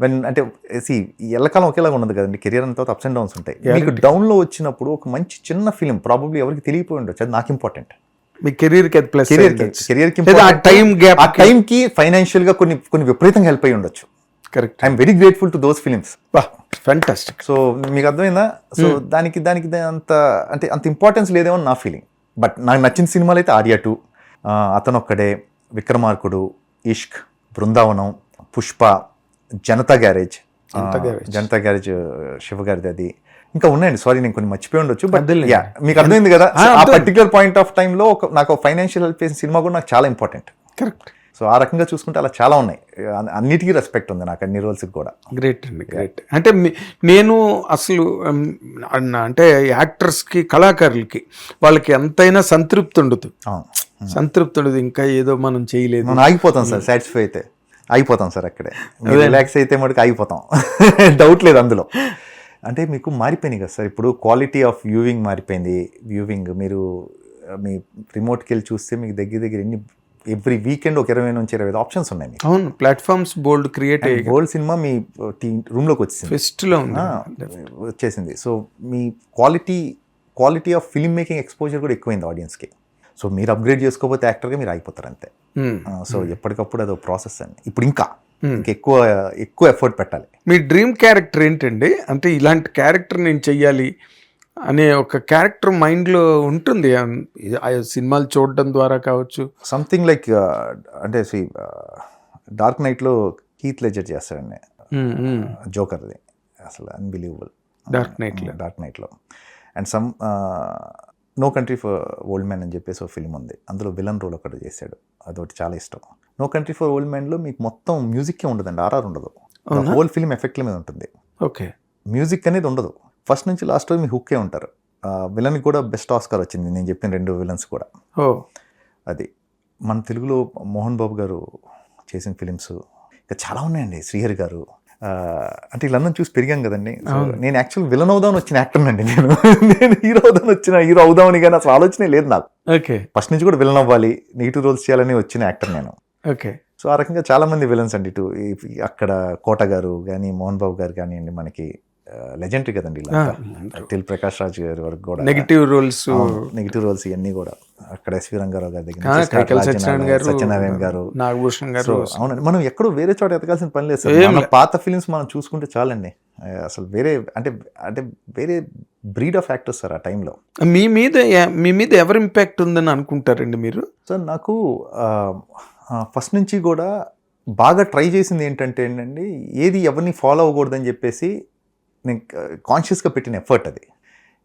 When అంటే C ఎల్లకాలం ఒకేలాగా ఉండదు కదండి. కెరియర్ అంతా అప్స్ అండ్ డౌన్స్ ఉంటాయి. మీకు డౌన్లో వచ్చినప్పుడు ఒక మంచి చిన్న ఫిలిం ప్రాబబ్లీ ఎవరికి తెలియపోయి ఉండొచ్చు. అది నాకు ఇంపార్టెంట్ మీ కెరీర్కి ప్లస్ కెరియర్కి ఆ. టైం గ్యాప్ ఆ టైం కి ఫైనాన్షియల్గా కొన్ని కొన్ని విపరీతంగా హెల్ప్ అయి ఉండొచ్చు. Correct I'm very grateful to those films fantastic so మీకు అర్థమైందా? సో దానికి దానికి దా- అంత అంటే అంత ఇంపార్టెన్స్ లేదేమో నా ఫీలింగ్ బట్ నాకు నచ్చిన సినిమాలు అయితే Arya two Athanokkade Vikramarkudu Ishq Brindavanam Pushpa Janatha garage. Janatha garage. Siva గారిది అది. ఇంకా ఉన్నాయండి. సారీ నేను కొన్ని మర్చిపోయి ఉండొచ్చు బట్. యా మీకు అర్థమైంది కదా? ఆ. పర్టికులర్ పాయింట్ ఆఫ్ టైంలో ఒక నాకు ఫైనాన్షియల్ హెల్ప్ చేసిన సినిమా కూడా నాకు చాలా ఇంపార్టెంట్ కరెక్ట్ సో ఆ రకంగా చూసుకుంటే అలా చాలా ఉన్నాయి. అన్- అన్నిటికీ రెస్పెక్ట్ ఉంది నాకు అన్ని రోల్స్కి కూడా. గ్రేట్ అండి గ్రేట్ అంటే నేను అసలు అంటే యాక్టర్స్కి కళాకారులకి వాళ్ళకి ఎంతైనా సంతృప్తి ఉండదు. సంతృప్తి ఉండదు ఇంకా ఏదో మనం చేయలేదు. ఆగిపోతాం సార్ సాటిస్ఫై అయితే. ఆగిపోతాం సార్ అక్కడే. రిలాక్స్ అయితే మటుకు ఆగిపోతాం. డౌట్ లేదు అందులో. అంటే మీకు మారిపోయినాయి కదా సార్. ఇప్పుడు క్వాలిటీ ఆఫ్ వ్యూవింగ్ మారిపోయింది. వ్యూవింగ్ మీరు మీ రిమోట్కి వెళ్ళి చూస్తే మీకు దగ్గర దగ్గర ఎన్ని ఎవ్రీ వీకెండ్ ఒక ఇరవై నుంచి ఇరవై ఆప్షన్స్ ఉన్నాయి మీకు. అవును ప్లాట్ఫామ్స్ బోల్డ్ క్రియేట్ అయ్యి గోల్డ్ సినిమా మీ రూమ్లోకి వచ్చింది. ఫెస్ట్లో వచ్చేసింది. So me quality quality of film making exposure కూడా ఎక్కువైంది ఆడియన్స్కి సో మీరు అప్గ్రేడ్ చేసుకోకపోతే యాక్టర్గా మీరు ఆగిపోతారు అంతే. సో ఎప్పటికప్పుడు అదో ప్రాసెస్ అండి. ఇప్పుడు ఇంకా ఎక్కువ ఎక్కువ ఎఫర్ట్ పెట్టాలి. మీ డ్రీమ్ క్యారెక్టర్ ఏంటండి? అంటే ఇలాంటి క్యారెక్టర్ నేను చెయ్యాలి అనే ఒక క్యారెక్టర్ మైండ్లో ఉంటుంది. ఆ సినిమాలు చూడడం ద్వారా కావచ్చు. సంథింగ్ లైక్ అంటే డార్క్ నైట్లో కీత్ లెజర్ చేస్తాడండి. జోకర్ది అసలు అన్బిలీవబుల్ Dark Knight లో. డార్క్ నైట్లో and some no country for old man అని చెప్పేసి ఒక ఫిల్మ్ ఉంది. అందులో విలన్ రోల్ ఒకటి చేశాడు. అదొకటి చాలా ఇష్టం. నో కంట్రీ ఫర్ ఓల్డ్ మ్యాన్లో మీకు మొత్తం మ్యూజిక్కే ఉండదండి. ఆర్ఆర్ ఉండదు? హోల్ ఫిల్మ్ ఎఫెక్ట్ల మీద ఉంటుంది. ఓకే. మ్యూజిక్ అనేది ఉండదు. ఫస్ట్ నుంచి లాస్ట్ వరకు మీ హుక్కే ఉంటారు. విలన్ కూడా బెస్ట్ ఆస్కార్ వచ్చింది. నేను చెప్పిన రెండు విలన్స్ కూడా. ఓ. అది మన తెలుగులో మోహన్ బాబు గారు చేసిన ఫిలిమ్స్ ఇంకా చాలా ఉన్నాయండి. శ్రీహరి గారు అంటే వీళ్ళందరం చూసి పెరిగాం కదండి. నేను యాక్చువల్ విలన్ అవుదామని వచ్చిన యాక్టర్ అండి నేను. నేను హీరో అవుదామని వచ్చిన హీరో అవుదామని కానీ అసలు ఆలోచనే లేదు నాకు. ఓకే. ఫస్ట్ నుంచి కూడా విలన్ అవ్వాలి నెగిటివ్ రోల్స్ చేయాలని వచ్చిన యాక్టర్ నేను. ఓకే. సో ఆ రకంగా చాలా మంది విలన్స్ అండి ఇటు అక్కడ కోట గారు కానీ మోహన్ బాబు గారు కానివ్వండి మనకి లెజెండరీ కదండి ఇలా తిల్ ప్రకాష్ రాజ్ గారి వరకు కూడా. నెగిటివ్ రోల్స్ నెగిటివ్ రోల్స్ ఇవన్నీ కూడా. అక్కడ ఎస్వి రంగారావు గారి దగ్గర సత్యనారాయణ గారు, నాగభూషణ్ గారు అవునండి. మనం ఎక్కడో వేరే చోట ఎతకాల్సిన పని లేదు. పాత ఫిలిమ్స్ మనం చూసుకుంటే చాలండి. అసలు వేరే అంటే అంటే వేరే బ్రీడ్ ఆఫ్ యాక్టర్స్ సార్ ఆ టైంలో మీ మీద మీ మీద ఎవరు ఇంపాక్ట్ ఉందని అనుకుంటారండి మీరు? సార్ నాకు ఫస్ట్ నుంచి కూడా బాగా ట్రై చేసింది ఏంటంటే ఏంటండి ఏది ఎవరిని ఫాలో అవ్వకూడదని చెప్పేసి నేను కాన్షియస్గా పెట్టిన ఎఫర్ట్ అది.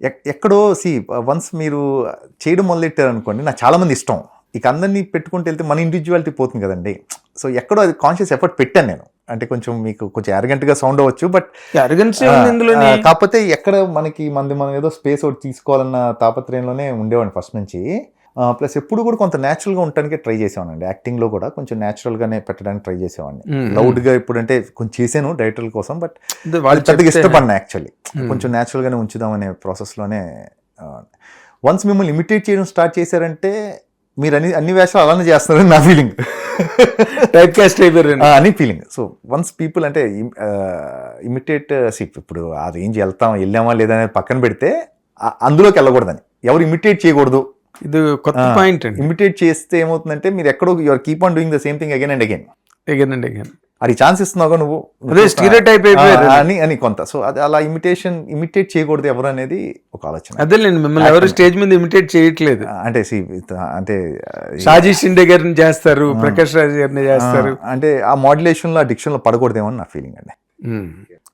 ఎక్- ఎక్కడో సి వన్స్ మీరు చేయడం మొదలెట్టారు అనుకోండి నాకు చాలామంది ఇష్టం. ఇక అందరినీ పెట్టుకుంటూ వెళ్తే మన ఇండివిజువాలిటీ పోతుంది కదండి. సో ఎక్కడో అది కాన్షియస్ ఎఫర్ట్ పెట్టాను నేను. అంటే కొంచెం మీకు కొంచెం arrogant గా సౌండ్ అవ్వచ్చు బట్ కాకపోతే ఎక్కడ మనకి మంది మనం ఏదో స్పేస్ ఒకటి తీసుకోవాలన్న తాపత్రయంలోనే ఉండేవాడిని ఫస్ట్ నుంచి. ప్లస్ ఎప్పుడు కూడా కొంత natural గా ఉండటానికి ట్రై చేసేవాడిని యాక్టింగ్లో కూడా కొంచెం natural గానే పెట్టడానికి ట్రై చేసేవాడిని. మ్మ్. లౌడ్గా ఇప్పుడు అంటే కొంచెం చేశాను డైరెక్టర్ల కోసం బట్ వాళ్ళు పెద్దగా ఇష్టపడినా యాక్చువల్లీ. కొంచెం natural గానే ఉంచుదామనే ప్రాసెస్లోనే వన్స్ మిమ్మల్ని ఇమిటేట్ చేయడం స్టార్ట్ చేశారంటే మీరు అన్ని అన్ని వేషాలు అలానే చేస్తున్నారని నా ఫీలింగ్ టైప్ కాస్ట్ అయిపోయారు అని ఫీలింగ్ సో వన్స్ పీపుల్ అంటే ఇమిటేట్ ఇప్పుడు ఆ రేంజ్ వెళ్తాం వెళ్ళామా లేదా అనేది పక్కన పెడితే అందులోకి వెళ్ళకూడదని. ఎవరు ఇమిటేట్ చేయకూడదు. ఇది కొత్త. పాయింట్ అండి. ఇమిటేట్ చేస్తే ఏమవుతుందంటే మీరు ఎక్కడో your keep on doing the same thing again and again again and again అది ఛాన్స్ ఇస్తున్నావు నువ్వు. అదే. ఆ, అని అని కొంత. సో అది అలా ఇమిటేషన్ ఇమిటేట్ చేయకూడదు ఎవరు అనేది ఒక ఆలోచన. అదేలేండి మిమ్మల్ని ఎవరు స్టేజ్ మీద ఇమిటేట్ చేయట్లేదు. అంటే అంటే షాజీ షిండే గారిని చేస్తారు ప్రకాష్ రాజ్ గారిని చేస్తారు. అంటే ఆ మాడ్యులేషన్లో డిక్షన్లో పడకూడదేమో నా ఫీలింగ్ అండి.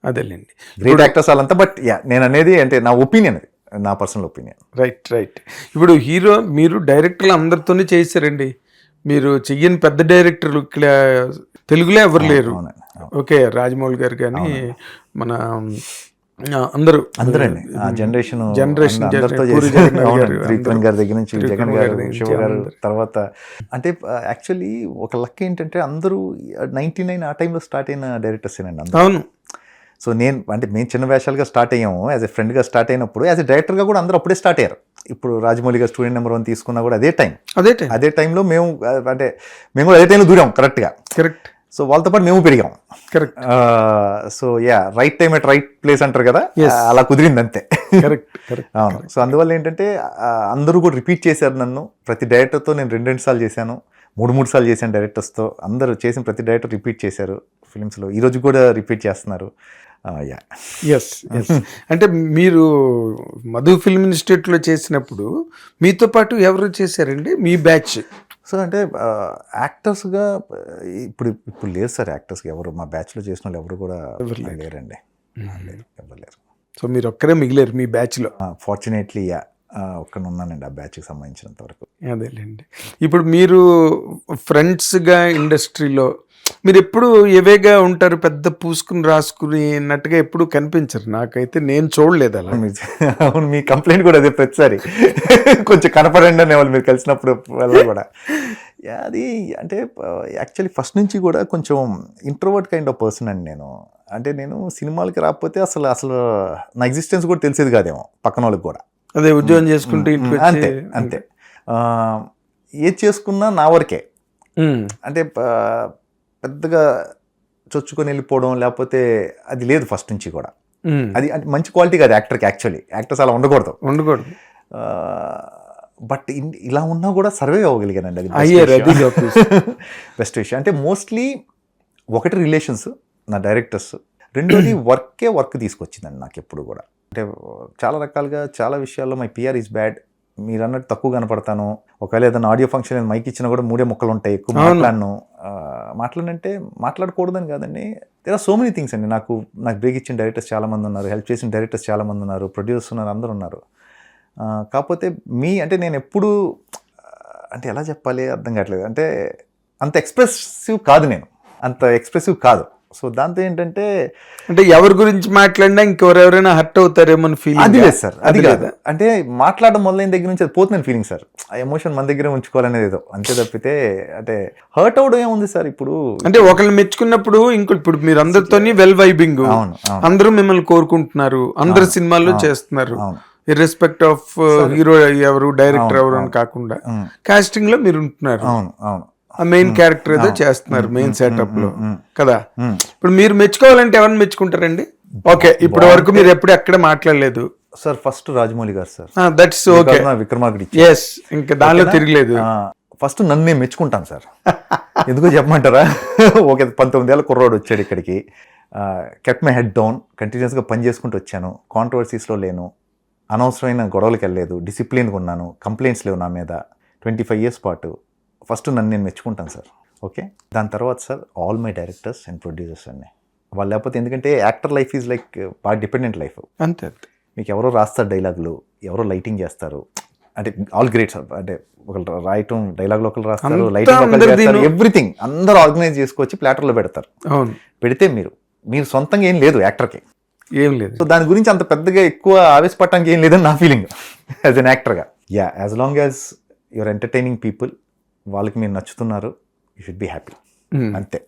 అదేలేండి గ్రేట్ యాక్టర్స్ వాళ్ళంతా బట్ యా నేను అనేది అంటే నా ఒపీనియన్ అది. నా పర్సనల్ ఒపీనియన్ రైట్ రైట్ ఇప్పుడు హీరో మీరు డైరెక్టర్లు అందరితోనే చేశారండి మీరు చెయ్యని పెద్ద డైరెక్టర్లు ఇక్కడ తెలుగులో ఎవరు లేరు. ఓకే రాజమౌళి గారు కానీ మన అందరూ అందరండి ఆ జనరేషన్ అవునండి. గారు, త్రివిక్రమ్ అందరూ. గారి దగ్గర నుంచి జగన్ గారి. తర్వాత అంటే యాక్చువల్లీ ఒక లక్ ఏంటంటే అందరూ నైన్టీ నైన్ ఆ టైంలో స్టార్ట్ అయిన డైరెక్టర్స్ అండి అవును సో నేను అంటే మేము చిన్న వేషాలుగా స్టార్ట్ అయ్యాము. యాజ్ ఎ ఫ్రెండ్గా స్టార్ట్ అయినప్పుడు యాజ్ ఎ డైరెక్టర్గా కూడా అందరూ అప్పుడే స్టార్ట్ అయ్యారు. ఇప్పుడు రాజమౌళి గారు స్టూడెంట్ నెంబర్ వన్ తీసుకున్నా కూడా అదే టైం. అదే టైం. అదే టైంలో మేము అంటే మేము కూడా అదే టైంలో దూరాం కరెక్ట్గా. కరెక్ట్. సో వాళ్ళతో పాటు మేము పెరిగాం correct. So ya right time at right place అంటారు కదా. అలా కుదిరింది అంతే. కరెక్ట్ అవును. సో అందువల్ల ఏంటంటే అందరూ కూడా రిపీట్ చేశారు నన్ను. ప్రతి డైరెక్టర్తో నేను రెండు రెండు సార్లు చేశాను. మూడు మూడు సార్లు చేశాను డైరెక్టర్స్తో. అందరూ చేసిన ప్రతి డైరెక్టర్ రిపీట్ చేశారు ఫిలిమ్స్లో. ఈ రోజు కూడా రిపీట్ చేస్తున్నారు. యా. ఎస్ ఎస్ అంటే మీరు మధు ఫిల్మ్ ఇన్స్టిట్యూట్లో చేసినప్పుడు మీతో పాటు ఎవరు చేశారండి? మీ బ్యాచ్. సో అంటే యాక్టర్స్గా ఇప్పుడు ఇప్పుడు లేరు సార్ యాక్టర్స్గా ఎవరు. మా బ్యాచ్లో చేసిన వాళ్ళు ఎవరు కూడా. లేరండి. లేరు ఎవరు లేరు. సో మీరు ఒక్కరే మిగిలేరు మీ బ్యాచ్లో. Fortunately ya. ఒక్కడ ఉన్నానండి ఆ బ్యాచ్కి సంబంధించినంత వరకు. అదేలేండి. ఇప్పుడు మీరు ఫ్రెండ్స్గా ఇండస్ట్రీలో మీరు ఎప్పుడు ఎవేగా ఉంటారు పెద్ద పూసుకుని రాసుకుని అన్నట్టుగా ఎప్పుడు కనిపించరు. నాకైతే నేను చూడలేదు అలా. అవును మీ కంప్లైంట్ కూడా అదే ప్రతిసారి. కొంచెం కనపడండి అనే వాళ్ళు మీరు కలిసినప్పుడు కూడా. అది అంటే యాక్చువల్లీ ఫస్ట్ నుంచి కూడా కొంచెం ఇంట్రోవర్ట్ కైండ్ ఆఫ్ పర్సన్ అండి నేను. అంటే నేను సినిమాలకి రాకపోతే అసలు అసలు నా ఎగ్జిస్టెన్స్ కూడా తెలిసేది కాదేమో పక్కన వాళ్ళకి కూడా. అదే ఉద్యోగం చేసుకుంటూ అంతే అంతే. ఏది చేసుకున్నా నా వరకే. అంటే పెద్దగా చొచ్చుకొని వెళ్ళిపోవడం లేకపోతే అది లేదు ఫస్ట్ నుంచి కూడా. అది అంటే మంచి క్వాలిటీ కాదు యాక్టర్కి యాక్చువల్లీ. యాక్టర్స్ అలా ఉండకూడదు. ఉండకూడదు. బట్ ఇలా ఉన్నా కూడా సర్వే అవ్వగలిగానండి అది. అయ్యారు అది. బెస్ట్ విషయం. అంటే మోస్ట్లీ ఒకటి రిలేషన్స్ నా డైరెక్టర్స్. రెండోది వర్కే వర్క్ తీసుకొచ్చిందండి నాకు ఎప్పుడు కూడా. అంటే చాలా రకాలుగా చాలా విషయాల్లో మై పిఆర్ ఈజ్ బ్యాడ్. మీరు అన్నట్టు తక్కువ కనపడతాను. ఒకవేళ ఏదైనా ఆడియో ఫంక్షన్ మైక్ ఇచ్చినా కూడా మూడే ముక్కలు ఉంటాయి ఎక్కువ. మాట్లాడను. మాట్లాడంటే మాట్లాడకూడదని కాదండి. There are so many things అండి. నాకు నాకు బ్రేక్ ఇచ్చిన డైరెక్టర్స్ చాలామంది ఉన్నారు. హెల్ప్ చేసిన డైరెక్టర్స్ చాలా మంది ఉన్నారు. ప్రొడ్యూసర్ ఉన్నారు. అందరు ఉన్నారు. కాకపోతే మీ అంటే నేను ఎప్పుడు అంటే ఎలా చెప్పాలి? అర్థం కావట్లేదు. అంటే అంత ఎక్స్ప్రెసివ్ కాదు నేను. అంత ఎక్స్ప్రెసివ్ కాదు. సో దాంతో ఏంటంటే అంటే ఎవరి గురించి మాట్లాడినా ఇంకెవరెవరైనా హర్ట్ అవుతారేమో అది ఫీలింగ్ లేదు సార్ అది కాదు. అంటే మాట్లాడడం మొదలైన దగ్గర నుంచి అది పోతుందని ఫీలింగ్ సార్. ఆ ఎమోషన్ మన దగ్గర ఉంచుకోవాలనేది ఏదో. అంతే తప్పితే అంటే హర్ట్ అవడం ఏముంది సార్ ఇప్పుడు? అంటే ఒకరిని మెచ్చుకున్నప్పుడు ఇంకో ఇప్పుడు మీరు అందరితోని వెల్ వైబింగ్ అందరూ మిమ్మల్ని కోరుకుంటున్నారు. అందరు సినిమాల్లో చేస్తున్నారు. ఇర్రెస్పెక్ట్ ఆఫ్ హీరో ఎవరు డైరెక్టర్ ఎవరు అని కాకుండా. కాస్టింగ్లో మీరు ఉంటున్నారు అవును అవును. మెయిన్ క్యారెక్టర్ ఏదో చేస్తున్నారు మెయిన్ సెటప్లో. కదా. ఇప్పుడు మీరు మెచ్చుకోవాలంటే ఎవరిని మెచ్చుకుంటారండి? ఓకే ఇప్పటి వరకు మీరు ఎప్పుడు ఎక్కడ మాట్లాడలేదు. సార్ ఫస్ట్ రాజమౌళి గారు సార్. దట్స్ ఓకే విక్రమార్కుడి ఎస్ ఇంకా దానిలో తిరగలేదు. ఫస్ట్ నన్ను నేను మెచ్చుకుంటాను సార్. ఎందుకో చెప్పమంటారా? ఓకే పంతొమ్మిది ఏళ్ళ కుర్రోడు వచ్చాడు ఇక్కడికి. కెట్ మై హెడ్ డౌన్ కంటిన్యూస్గా పని చేసుకుంటూ వచ్చాను. కాంట్రవర్సీస్లో లేను. అనవసరమైన గొడవలకు వెళ్ళలేదు. డిసిప్లిన్గా ఉన్నాను. కంప్లైంట్స్ లేవు నా మీద. ట్వంటీ ఫైవ్ ఇయర్స్ పాటు. ఫస్ట్ నన్ను నేను మెచ్చుకుంటాను సార్. ఓకే? దాని తర్వాత sir all my directors and producers అన్నీ. వాళ్ళు లేకపోతే ఎందుకంటే యాక్టర్ లైఫ్ ఈజ్ లైక్ బాగా డిపెండెంట్ లైఫ్. అంతే మీకు ఎవరో రాస్తారు డైలాగులు ఎవరో లైటింగ్ చేస్తారు. అంటే ఆల్ గ్రేట్ సార్ అంటే ఒకరు రాయటం డైలాగులు ఒకరు రాస్తారు లైటింగ్ ఎవ్రీథింగ్ అందరూ ఆర్గనైజ్ చేసుకొచ్చి ప్లాటర్లో పెడతారు. పెడితే మీరు మీరు సొంతంగా ఏం లేదు యాక్టర్కి. ఏం లేదు. సో దాని గురించి అంత పెద్దగా ఎక్కువ ఆవేశపడటానికి ఏం లేదని నా ఫీలింగ్ యాజ్ అన్ యాక్టర్గా ya as long as your entertaining people వాళ్ళకి మీరు నచ్చుతున్నారు యూ షుడ్ బి హ్యాపీ. అంతే